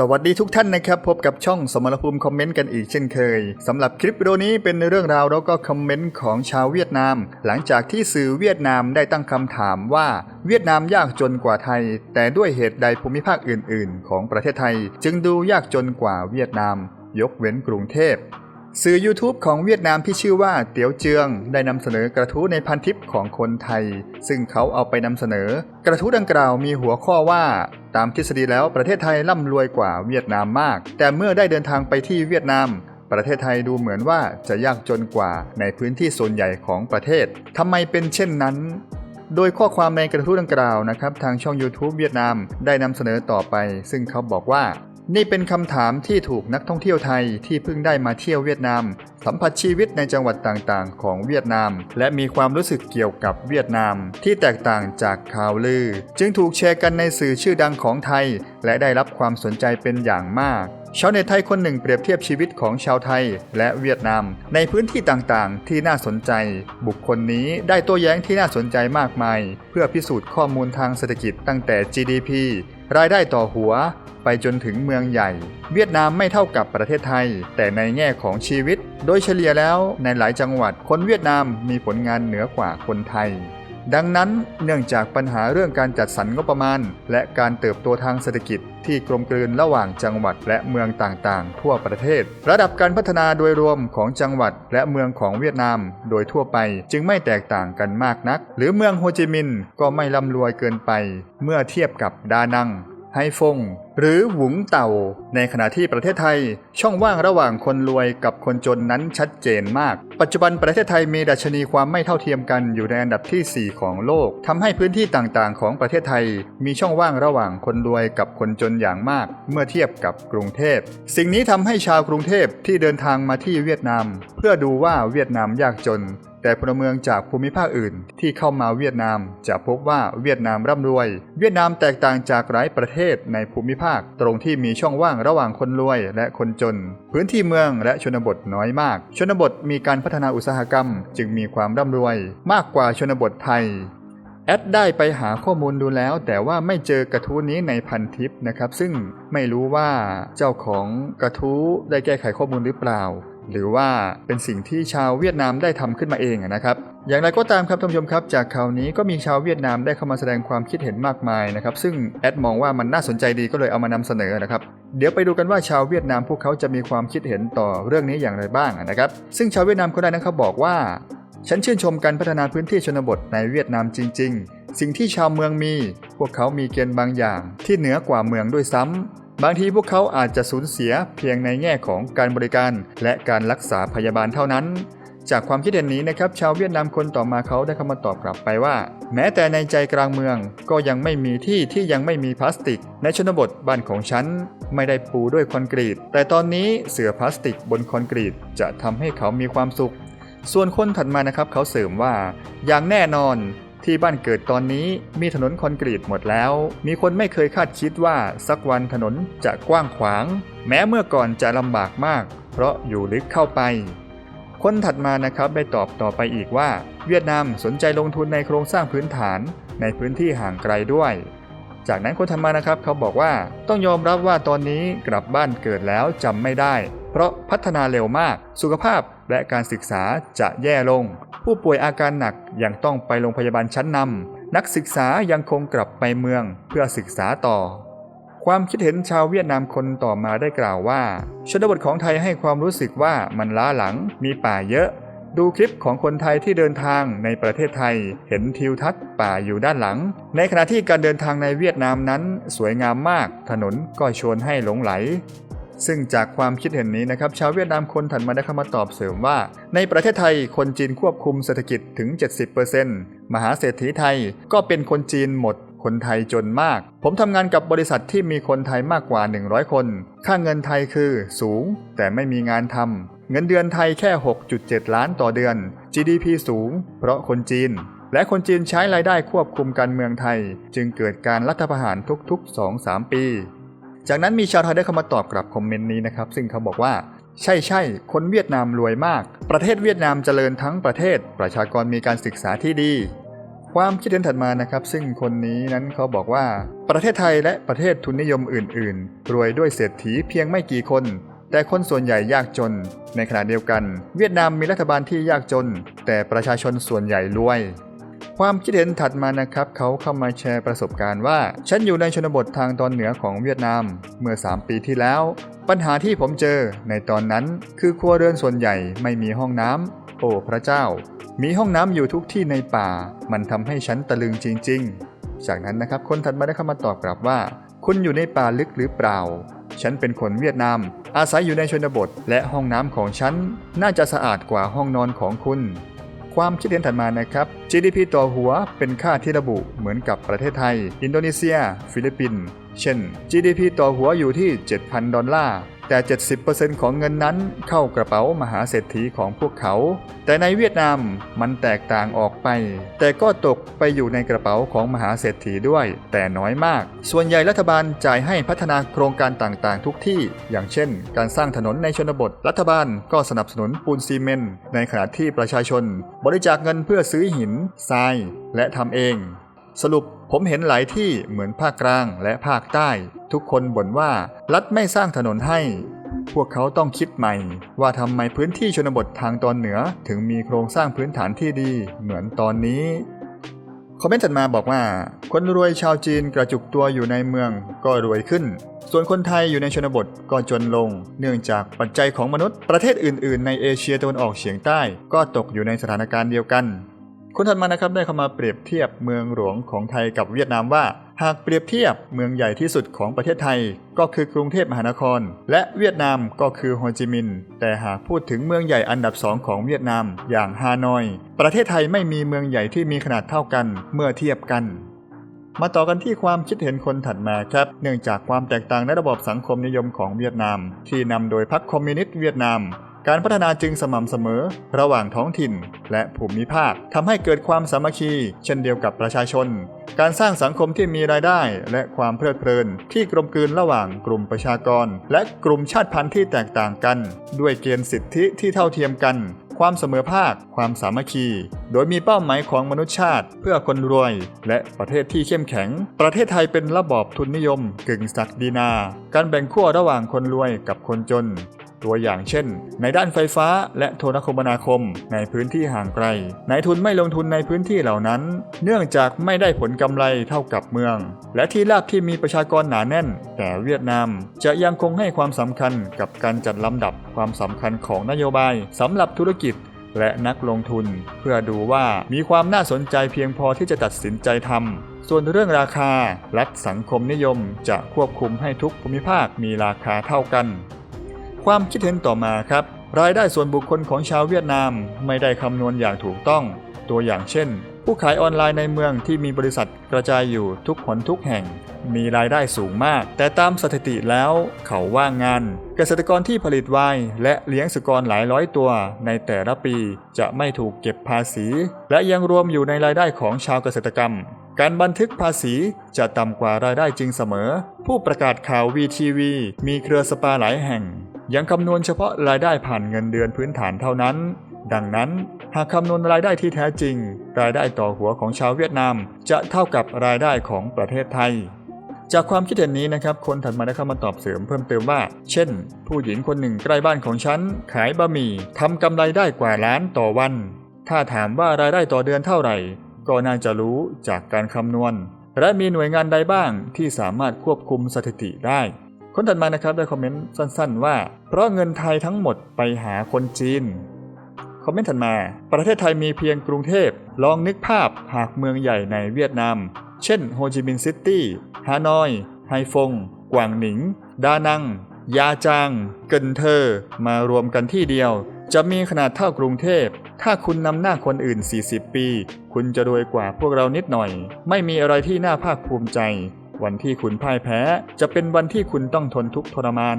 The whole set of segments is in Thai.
สวัสดีทุกท่านนะครับ พบกับช่องสมรภูมิคอมเมนต์กันอีกเช่นเคยสำหรับคลิปวิดีโอนี้เป็นเรื่องราวแล้วก็คอมเมนต์ของชาวเวียดนาม หลังจากที่สื่อเวียดนามได้ตั้งคำถามว่าเวียดนามยากจนกว่าไทย แต่ด้วยเหตุใดภูมิภาคอื่น ๆ ของประเทศไทย จึงดูยากจนกว่าเวียดนาม ยกเว้นกรุงเทพสื่อ YouTube ของเวียดนามที่ชื่อว่าเตียวเจืองได้นำเสนอกระทู้ในพันทิปของคนไทย ซึ่งเขาเอาไปนำเสนอ กระทู้ดังกล่าวมีหัวข้อว่า ตามทฤษฎีแล้วประเทศไทยร่ำรวยกว่าเวียดนามมาก แต่เมื่อได้เดินทางไปที่เวียดนาม ประเทศไทยดูเหมือนว่าจะยากจนกว่าในพื้นที่ส่วนใหญ่ของประเทศทำไมเป็นเช่นนั้นโดยข้อความในกระทู้ดังกล่าวนะครับ ทางช่อง YouTube เวียดนามได้นำเสนอต่อไป ซึ่งเขาบอกว่า นี่เป็นคำถามที่ถูกนักท่องเที่ยวไทยที่เพิ่งได้มาเที่ยวเวียดนาม สัมผัสชีวิตในจังหวัดต่างๆ ของเวียดนาม และมีความรู้สึกเกี่ยวกับเวียดนาม ที่แตกต่างจากข่าวลือ จึงถูกแชร์กันในสื่อชื่อดังของไทย และได้รับความสนใจเป็นอย่างมากชาวเน็ตไทยคนหนึ่งเปรียบเทียบชีวิตของชาวไทยและเวียดนาม ในพื้นที่ต่างๆ ที่น่าสนใจ บุคคลนี้ได้โต้แย้งที่น่าสนใจมากมาย เพื่อพิสูจน์ข้อมูลทางเศรษฐกิจตั้งแต่ GDP รายได้ต่อหัวไปจนถึงเมืองใหญ่ เวียดนามไม่เท่ากับประเทศไทย แต่ในแง่ของชีวิต โดยเฉลี่ยแล้วในหลายจังหวัดคนเวียดนามมีผลงานเหนือกว่าคนไทย ดังนั้นเนื่องจากปัญหาเรื่องการจัดสรรงบประมาณ และการเติบโตทางเศรษฐกิจที่กลมกลืนระหว่างจังหวัดและเมืองต่างๆ ทั่วประเทศ ระดับการพัฒนาโดยรวมของจังหวัดและเมืองของเวียดนาม โดยทั่วไปจึงไม่แตกต่างกันมากนัก หรือเมืองโฮจิมินห์ก็ไม่ร่ำรวยเกินไป เมื่อเทียบกับดานัง ไฮฟง หรือหวุงเต่า ในขณะที่ประเทศไทย ช่องว่างระหว่างคนรวยกับคนจนนั้นชัดเจนมาก ปัจจุบันประเทศไทยมีดัชนีความไม่เท่าเทียมกันอยู่ในอันดับที่ 4 ของโลกทำให้พื้นที่ต่างๆ ของประเทศไทย มีช่องว่างระหว่างคนรวยกับคนจนอย่างมาก เมื่อเทียบกับกรุงเทพ สิ่งนี้ทำให้ชาวกรุงเทพที่เดินทางมาที่เวียดนาม เพื่อดูว่าเวียดนามยากจน แต่พลเมืองจากภูมิภาคอื่นที่เข้ามาเวียดนามจะพบว่าเวียดนามร่ำรวย เวียดนามแตกต่างจากหลายประเทศในภูมิภาค ตรงที่มีช่องว่างระหว่างคนรวยและคนจน พื้นที่เมืองและชนบทน้อยมาก ชนบทมีการพัฒนาอุตสาหกรรม จึงมีความร่ำรวย มากกว่าชนบทไทยแอดได้ไปหาข้อมูลดูแล้ว แต่ว่าไม่เจอกระทู้นี้ในพันทิปนะครับ ซึ่งไม่รู้ว่าเจ้าของกระทู้ได้แก้ไขข้อมูลหรือเปล่า หรือว่าเป็นสิ่งที่ชาวเวียดนามได้ทำขึ้นมาเองนะครับ อย่างไรก็ตามครับท่านผู้ชมครับ จากข่าวนี้ก็มีชาวเวียดนามได้เข้ามาแสดงความคิดเห็นมากมายนะครับ ซึ่งแอดมองว่ามันน่าสนใจดีก็เลยเอามานำเสนอนะครับ เดี๋ยวไปดูกันว่าชาวเวียดนามพวกเขาจะมีความคิดเห็นต่อเรื่องนี้อย่างไรบ้างนะครับ ซึ่งชาวเวียดนามคนนั้นเขาบอกว่า ฉันชื่นชมการพัฒนาพื้นที่ชนบทในเวียดนามจริง ๆ สิ่งที่ชาวเมืองมี พวกเขามีเกณฑ์บางอย่าง ที่เหนือกว่าเมืองด้วยซ้ำ บางทีพวกเขาอาจจะสูญเสียเพียงในแง่ของการบริการ และการรักษาพยาบาลเท่านั้น จากความคิดเห็นนี้นะครับชาวเวียดนามคนต่อมาเขาได้เข้ามาตอบกลับไปว่า แม้แต่ในใจกลางเมืองก็ยังไม่มีที่ที่ยังไม่มีพลาสติก ในชนบทบ้านของฉันไม่ได้ปูด้วยคอนกรีต แต่ตอนนี้เสื่อพลาสติกบนคอนกรีตจะทำให้เขามีความสุข ส่วนคนถัดมานะครับเขาเสริมว่า อย่างแน่นอน ที่บ้านเกิดตอนนี้มีถนนคอนกรีตหมดแล้ว มีคนไม่เคยคาดคิดว่าสักวันถนนจะกว้างขวาง แม้เมื่อก่อนจะลำบากมาก เพราะอยู่ลึกเข้าไป คนถัดมานะครับได้ตอบต่อไปอีกว่า เวียดนามสนใจลงทุนในโครงสร้างพื้นฐานในพื้นที่ห่างไกลด้วย จากนั้นคนถัดมานะครับเขาบอกว่าต้องยอมรับว่าตอนนี้กลับบ้านเกิดแล้วจำไม่ได้ เพราะพัฒนาเร็วมากสุขภาพและการศึกษาจะแย่ลง ผู้ป่วยอาการหนักยังต้องไปโรงพยาบาลชั้นนำนักศึกษายังคงกลับไปเมืองเพื่อศึกษาต่อ ความคิดเห็นชาวเวียดนามคนต่อมาได้กล่าวว่า ชนบทของไทยให้ความรู้สึกว่ามันล้าหลังมีป่าเยอะ ดูคลิปของคนไทยที่เดินทางในประเทศไทย เห็นทิวทัศน์ป่าอยู่ด้านหลัง ในขณะที่การเดินทางในเวียดนามนั้นสวยงามมาก ถนนก็ชวนให้หลงไหล ซึ่งจากความคิดเห็นนี้นะครับชาวเวียดนามคนถัดมาได้เข้ามาตอบเสริมว่า ในประเทศไทยคนจีนควบคุมเศรษฐกิจถึง 70%มหาเศรษฐีไทยก็เป็นคนจีนหมดคนไทยจนมาก ผมทำงานกับบริษัทที่มีคนไทยมากกว่า 100 คน ค่าเงินไทยคือสูง แต่ไม่มีงานทำ เงินเดือนไทยแค่ 6.7 ล้านต่อเดือน GDP สูง เพราะคนจีน และคนจีนใช้รายได้ควบคุมการเมืองไทย จึงเกิดการรัฐประหารทุกๆ 2-3 ปี จากนั้นมีชาวไทยได้เข้ามาตอบกลับคอมเมนต์นี้นะครับ ซึ่งเขาบอกว่า ใช่ใช่คนเวียดนามรวยมาก ประเทศเวียดนามเจริญทั้งประเทศ ประชากรมีการศึกษาที่ดี ความคิดเห็นถัดมานะครับ ซึ่งคนนี้นั้นเขาบอกว่า ประเทศไทยและประเทศทุนนิยมอื่น ๆ รวยด้วยเศรษฐีเพียงไม่กี่คน แต่คนส่วนใหญ่ยากจน ในขณะเดียวกัน เวียดนามมีรัฐบาลที่ยากจน แต่ประชาชนส่วนใหญ่รวย ความคิดเห็นถัดมานะครับเขาเข้ามาแชร์ประสบการณ์ว่า ฉันอยู่ในชนบททางตอนเหนือของเวียดนาม เมื่อ 3 ปีที่แล้ว ปัญหาที่ผมเจอในตอนนั้น คือครัวเรือนส่วนใหญ่ไม่มีห้องน้ำโอ้พระเจ้า มีห้องน้ำอยู่ทุกที่ในป่า มันทำให้ฉันตะลึงจริง ๆ จากนั้นนะครับคนถัดมาได้เข้ามาตอบกลับว่า คุณอยู่ในป่าลึกหรือเปล่า ฉันเป็นคนเวียดนาม อาศัยอยู่ในชนบท และห้องน้ำของฉันน่าจะสะอาดกว่าห้องนอนของคุณ ความคิดเห็นถัดมานะครับ GDP ต่อหัวเป็นค่าที่ระบุเหมือนกับประเทศไทย อินโดนีเซีย ฟิลิปปินส์เช่น GDP ต่อหัวอยู่ที่ 7,000 ดอลลาร์ แต่ 70%ของเงินนั้นเข้ากระเป๋ามหาเศรษฐีของพวกเขา แต่ในเวียดนามมันแตกต่างออกไป แต่ก็ตกไปอยู่ในกระเป๋าของมหาเศรษฐีด้วย แต่น้อยมาก ส่วนใหญ่รัฐบาลจ่ายให้พัฒนาโครงการต่างๆ ทุกที่ อย่างเช่น การสร้างถนนในชนบท รัฐบาลก็สนับสนุนปูนซีเมนต์ในขณะที่ประชาชน บริจาคเงินเพื่อซื้อหินทราย และทำเอง สรุปผมเห็นหลายที่เหมือนภาคกลางและภาคใต้ ทุกคนบ่นว่ารัฐไม่สร้างถนนให้ พวกเขาต้องคิดใหม่ ว่าทำไมพื้นที่ชนบททางตอนเหนือถึงมีโครงสร้างพื้นฐานที่ดีเหมือนตอนนี้คอมเมนต์ถัดมาบอกว่า คนรวยชาวจีนกระจุกตัวอยู่ในเมืองก็รวยขึ้น ส่วนคนไทยอยู่ในชนบทก็จนลง เนื่องจากปัจจัยของมนุษย์ประเทศอื่น ๆ ในเอเชียตะวันออกเฉียงใต้ ก็ตกอยู่ในสถานการณ์เดียวกัน คนถัดมานะครับได้เข้ามาเปรียบเทียบเมืองหลวงของไทยกับเวียดนามว่า หากเปรียบเทียบเมืองใหญ่ที่สุดของประเทศไทย ก็คือกรุงเทพมหานคร และเวียดนามก็คือโฮจิมินห์แต่หากพูดถึงเมืองใหญ่อันดับสองของเวียดนามอย่างฮานอย ประเทศไทยไม่มีเมืองใหญ่ที่มีขนาดเท่ากันเมื่อเทียบกันมาต่อกันที่ความคิดเห็นคนถัดมาครับ เนื่องจากความแตกต่างในระบบสังคมนิยมของเวียดนาม ที่นำโดยพรรคคอมมิวนิสต์เวียดนาม การพัฒนาจึงสม่ำเสมอ ระหว่างท้องถิ่น และภูมิภาคทำให้เกิดความสามัคคี เช่นเดียวกับประชาชน การสร้างสังคมที่มีรายได้ และความเพลิดเพลิน ที่กลมกลืนระหว่างกลุ่มประชากร และกลุ่มชาติพันธุ์ที่แตกต่างกัน ด้วยเกณฑ์สิทธิที่เท่าเทียมกันความเสมอภาค ความสามัคคี โดยมีเป้าหมายของมนุษยชาติ เพื่อคนรวย และประเทศที่เข้มแข็ง ประเทศไทยเป็นระบอบทุนนิยม กึ่งศักดินา การแบ่งขั้วระหว่างคนรวยกับคนจน ตัวอย่างเช่น ในด้านไฟฟ้าและโทรคมนาคมในพื้นที่ห่างไกลนายทุนไม่ลงทุนในพื้นที่เหล่านั้น เนื่องจากไม่ได้ผลกำไรเท่ากับเมือง และที่ราบที่มีประชากรหนาแน่น แต่เวียดนามจะยังคงให้ความสำคัญกับการจัดลำดับความสำคัญของนโยบายสำหรับธุรกิจและนักลงทุน เพื่อดูว่ามีความน่าสนใจเพียงพอที่จะตัดสินใจทำส่วนเรื่องราคา รัฐสังคมนิยมจะควบคุมให้ทุกภูมิภาคมีราคาเท่ากัน ความคิดเห็นต่อมาครับ รายได้ส่วนบุคคลของชาวเวียดนามไม่ได้คำนวณอย่างถูกต้อง ตัวอย่างเช่น ผู้ขายออนไลน์ในเมืองที่มีบริษัทกระจายอยู่ทุกหนทุกแห่ง มีรายได้สูงมาก แต่ตามสถิติแล้วเขาว่างงาน เกษตรกรที่ผลิตไวน์และเลี้ยงสุกรหลายร้อยตัว ในแต่ละปีจะไม่ถูกเก็บภาษี และยังรวมอยู่ในรายได้ของชาวเกษตรกรรมการบันทึกภาษีจะต่ำกว่ารายได้จริงเสมอ ผู้ประกาศข่าววีทีวีมีเครือสปาหลายแห่ง ยังคำนวณเฉพาะรายได้ผ่านเงินเดือนพื้นฐานเท่านั้น ดังนั้นหากคำนวณรายได้ที่แท้จริง รายได้ต่อหัวของชาวเวียดนาม จะเท่ากับรายได้ของประเทศไทย จากความคิดเห็นนี้นะครับ คนถัดมาได้เข้ามาตอบเสริมเพิ่มเติมว่า เช่น ผู้หญิงคนหนึ่งใกล้บ้านของฉัน ขายบะหมี่ทำกำไรได้กว่าล้านต่อวัน ถ้าถามว่ารายได้ต่อเดือนเท่าไหร่ ก็น่าจะรู้จากการคำนวณ และมีหน่วยงานใดบ้างที่สามารถควบคุมสถิติได้ คนถัดมานะครับได้คอมเมนต์สั้นๆ ว่า เพราะเงินไทยทั้งหมดไปหาคนจีน คอมเมนต์ถัดมา ประเทศไทยมีเพียงกรุงเทพ ลองนึกภาพหากเมืองใหญ่ในเวียดนาม เช่นโฮจิมินห์ซิตี้ ฮานอย ไฮฟง กวางหนิง ดานัง ยาจาง เกินเทอร์มารวมกันที่เดียว จะมีขนาดเท่ากรุงเทพถ้าคุณนำหน้าคนอื่น 40 ปี คุณจะรวยกว่าพวกเรานิดหน่อย ไม่มีอะไรที่น่าภาคภูมิใจ วันที่คุณพ่ายแพ้ จะเป็นวันที่คุณต้องทนทุกข์ทรมาน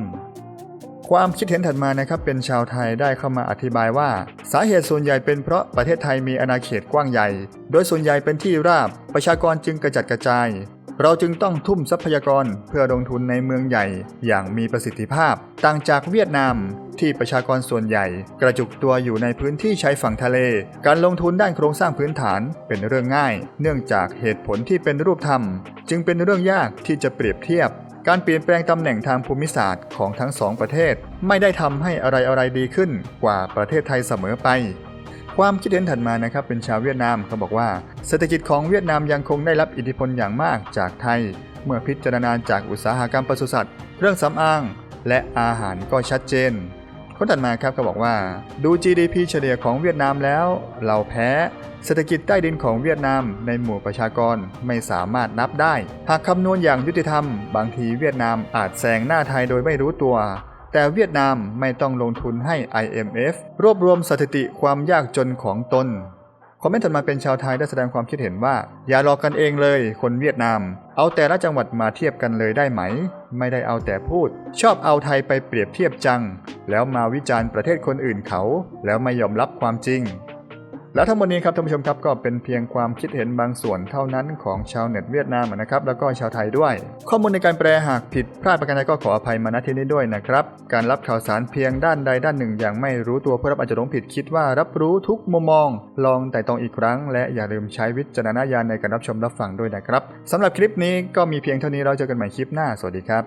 ความคิดเห็นถัดมานะครับเป็นชาวไทยได้เข้ามาอธิบายว่า สาเหตุส่วนใหญ่เป็นเพราะประเทศไทยมีอาณาเขตกว้างใหญ่ โดยส่วนใหญ่เป็นที่ราบ ประชากรจึงกระจัดกระจาย เราจึงต้องทุ่มทรัพยากรเพื่อลงทุนในเมืองใหญ่อย่างมีประสิทธิภาพ ต่างจากเวียดนามที่ประชากรส่วนใหญ่ กระจุกตัวอยู่ในพื้นที่ชายฝั่งทะเล การลงทุนด้านโครงสร้างพื้นฐานเป็นเรื่องง่าย เนื่องจากเหตุผลที่เป็นรูปธรรม จึงเป็นเรื่องยากที่จะเปรียบเทียบ การเปลี่ยนแปลงตำแหน่งทางภูมิศาสตร์ของทั้งสองประเทศ ไม่ได้ทำให้อะไรอะไรๆดีขึ้นกว่าประเทศไทยเสมอไป ความคิดเห็นถัดมานะครับเป็นชาวเวียดนามเขาบอกว่า เศรษฐกิจของเวียดนามยังคงได้รับอิทธิพลอย่างมากจากไทย เมื่อพิจารณาจากอุตสาหกรรมปศุสัตว์เครื่องสำอาง และอาหารก็ชัดเจนคนถัดมาครับก็บอกว่า ดู GDP เฉลี่ยของเวียดนามแล้ว เราแพ้เศรษฐกิจใต้ดินของเวียดนามในหมู่ประชากรไม่สามารถนับได้ หากคำนวณอย่างยุติธรรม บางทีเวียดนามอาจแซงหน้าไทยโดยไม่รู้ตัว แต่เวียดนามไม่ต้องลงทุนให้ IMF รวบรวมสถิติความยากจนของตนคอมเมนต์ถัดมาเป็นชาวไทยได้แสดงความคิดเห็นว่า อย่าหลอกกันเองเลย คนเวียดนาม เอาแต่ละจังหวัดมาเทียบกันเลยได้ไหม ไม่ได้เอาแต่พูด ชอบเอาไทยไปเปรียบเทียบจัง แล้วมาวิจารณ์ประเทศคนอื่นเขา แล้วไม่ยอมรับความจริง แล้วทั้งหมดนี้ครับท่านผู้ชมครับก็เป็นเพียงความคิดเห็นบางส่วนเท่านั้นของชาวเน็ตเวียดนามนะครับแล้วก็ชาวไทยด้วย ข้อมูลในการแปลหากผิดพลาดประการใดก็ขออภัยมาณที่นี้ด้วยนะครับ การรับข่าวสารเพียงด้านใดด้านหนึ่ง อย่างไม่รู้ตัวเพื่อรับอาจจะหลงผิดคิดว่ารับรู้ทุกมุมมอง ลองแต่ตองอีกครั้ง และอย่าลืมใช้วิจารณญาณในการรับชมรับฟังด้วยนะครับสำหรับคลิปนี้ก็มีเพียงเท่านี้เราเจอกันใหม่คลิปหน้าสวัสดีครับ